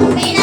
Mira.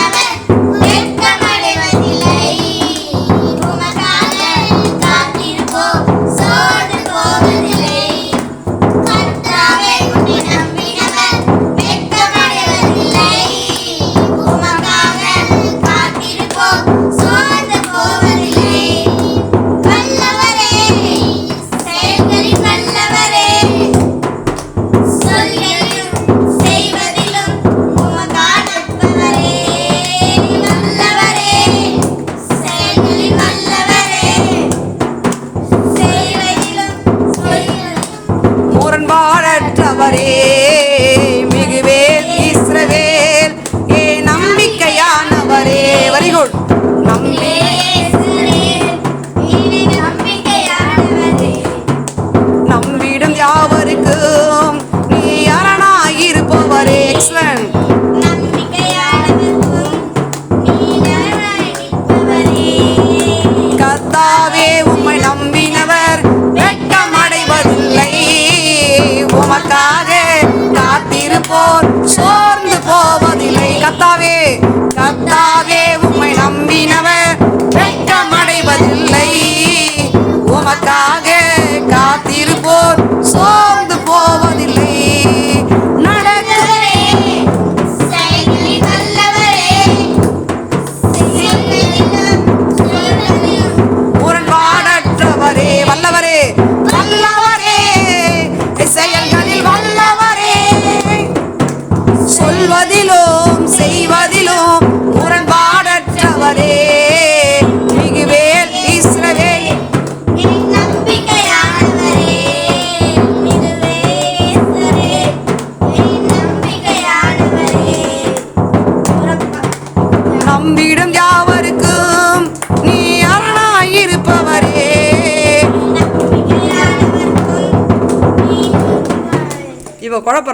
করে உனக்காக காத்திருப்போர் சோர்ந்து போவதில்லை. முரண்பாடற்றவரே வல்லவரே வல்லவரே செயல்களில் வல்லவரே. சொல்வதிலும் செய்வதிலும் அம்பிடம் யாவருக்கும் நீ அரணாயிருப்பவரே. இவ குழப்ப